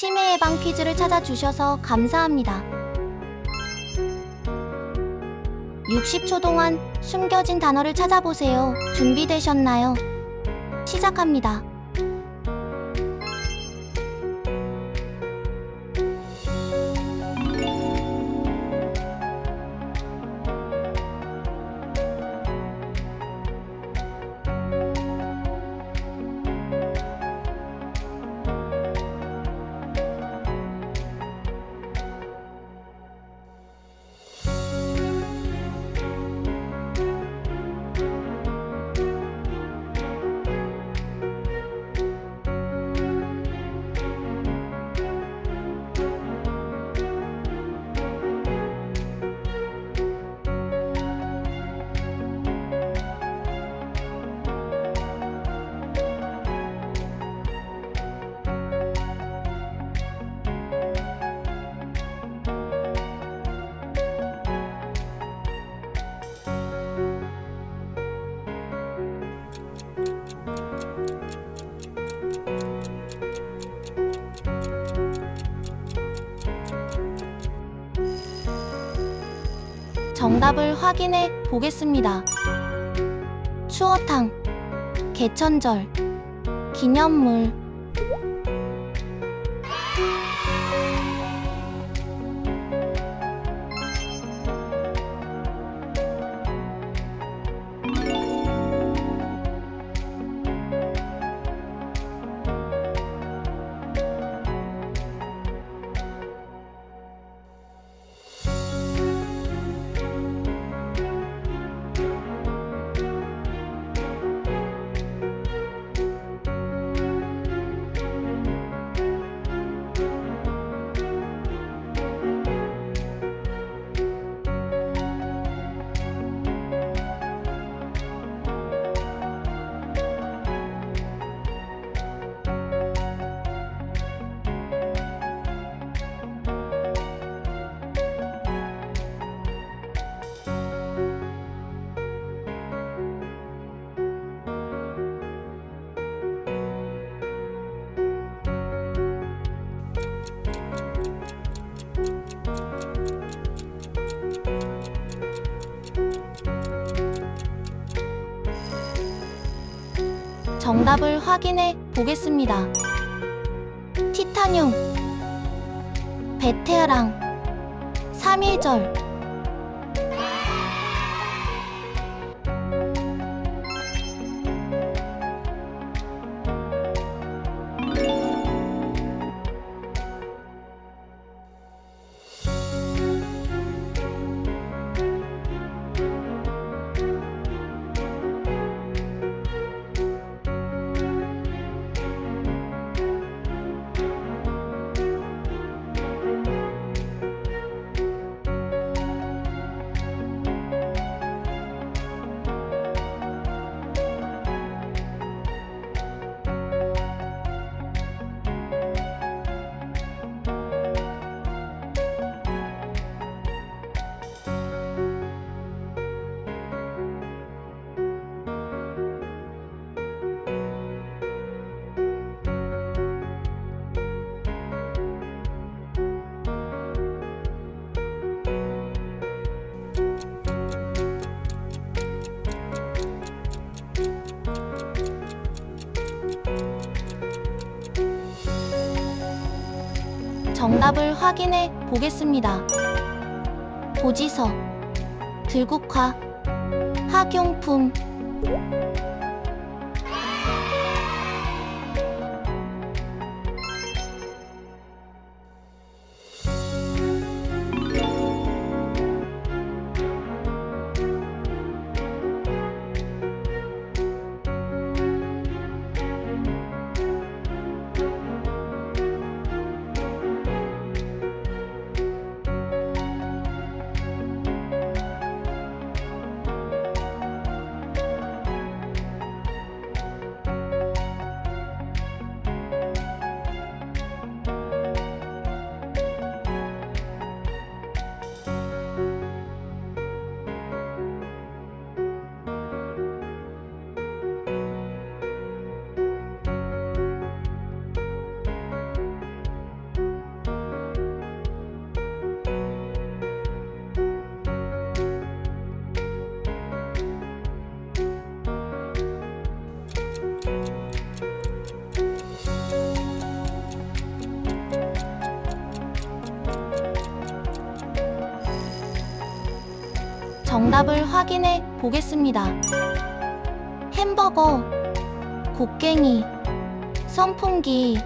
치매 예방 퀴즈를 찾아주셔서 감사합니다. 60초 동안 숨겨진 단어를 찾아보세요. 준비되셨나요? 시작합니다. 정답을 확인해 보겠습니다. 추어탕, 개천절, 기념물. 정답을 확인해 보겠습니다. 티타늄, 베테랑, 3일절. 정답을 확인해 보겠습니다. 도지서, 들국화, 학용품. 정답을 확인해 보겠습니다. 햄버거, 곡괭이, 선풍기.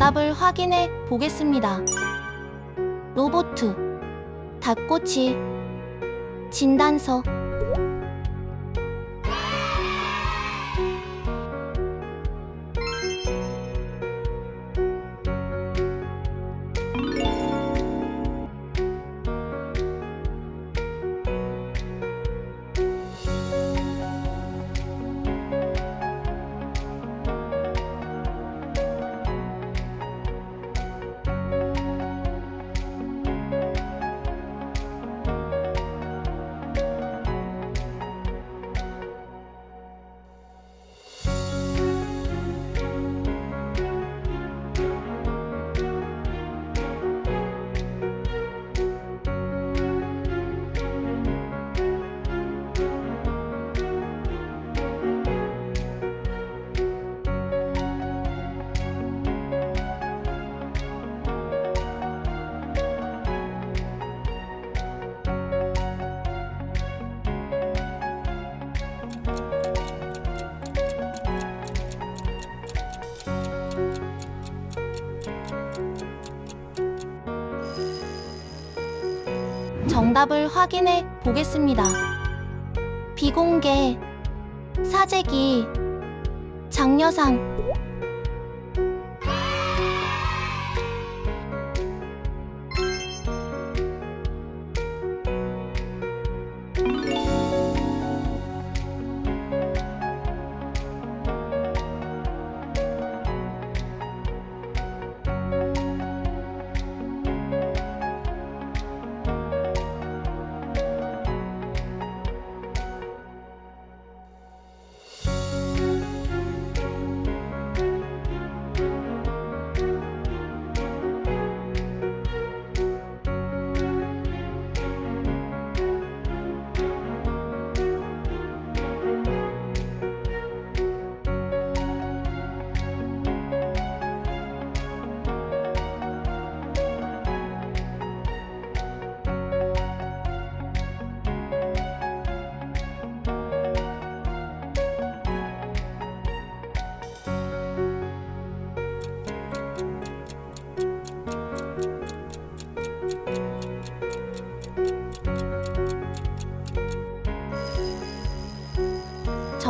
정답을 확인해 보겠습니다. 로보트, 닭꼬치, 진단서. 정답을 확인해 보겠습니다. 비공개, 사재기, 장려상.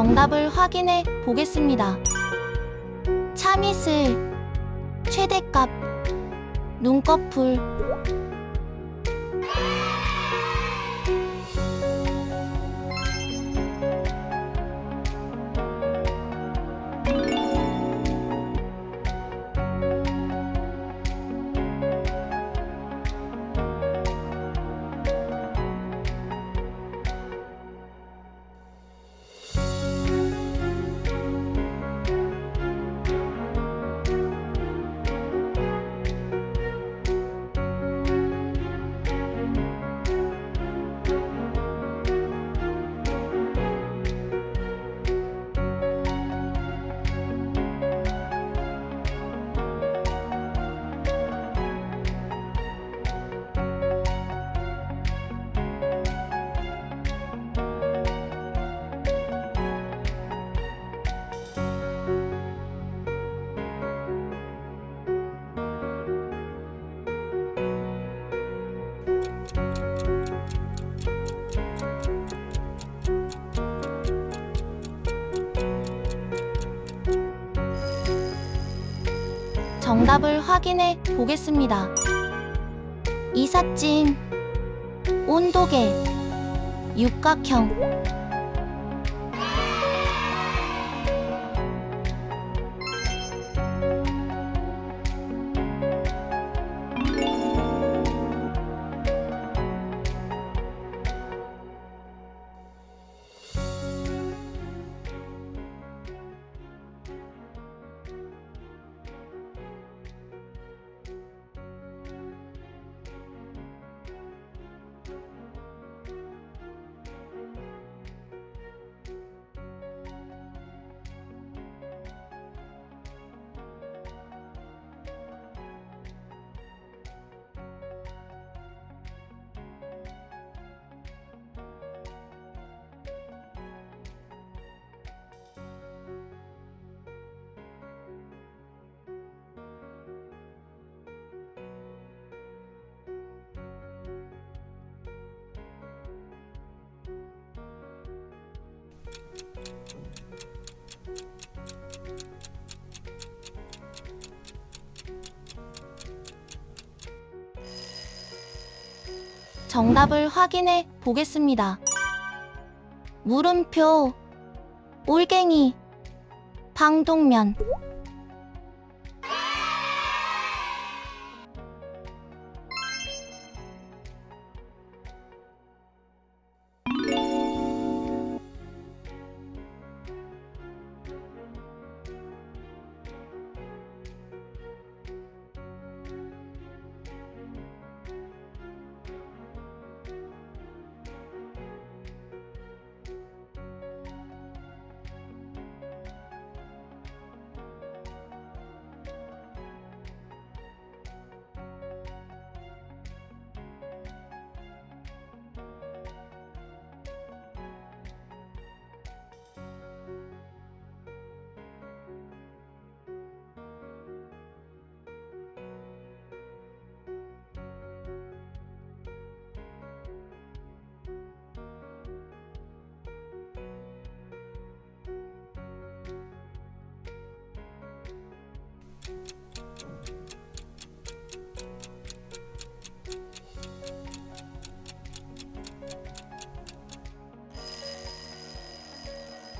정답을 확인해 보겠습니다. 참이슬, 최대값, 눈꺼풀. 답을 확인해 보겠습니다. 이삿짐, 온도계, 육각형, 정답을 확인해 보겠습니다. 물음표, 올갱이, 방독면,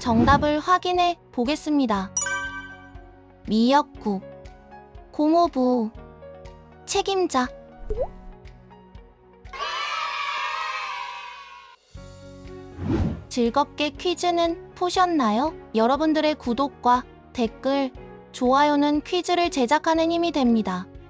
정답을 확인해 보겠습니다. 미역국, 고모부, 책임자. 즐겁게 퀴즈는 푸셨나요? 여러분들의 구독과 댓글, 좋아요는 퀴즈를 제작하는 힘이 됩니다.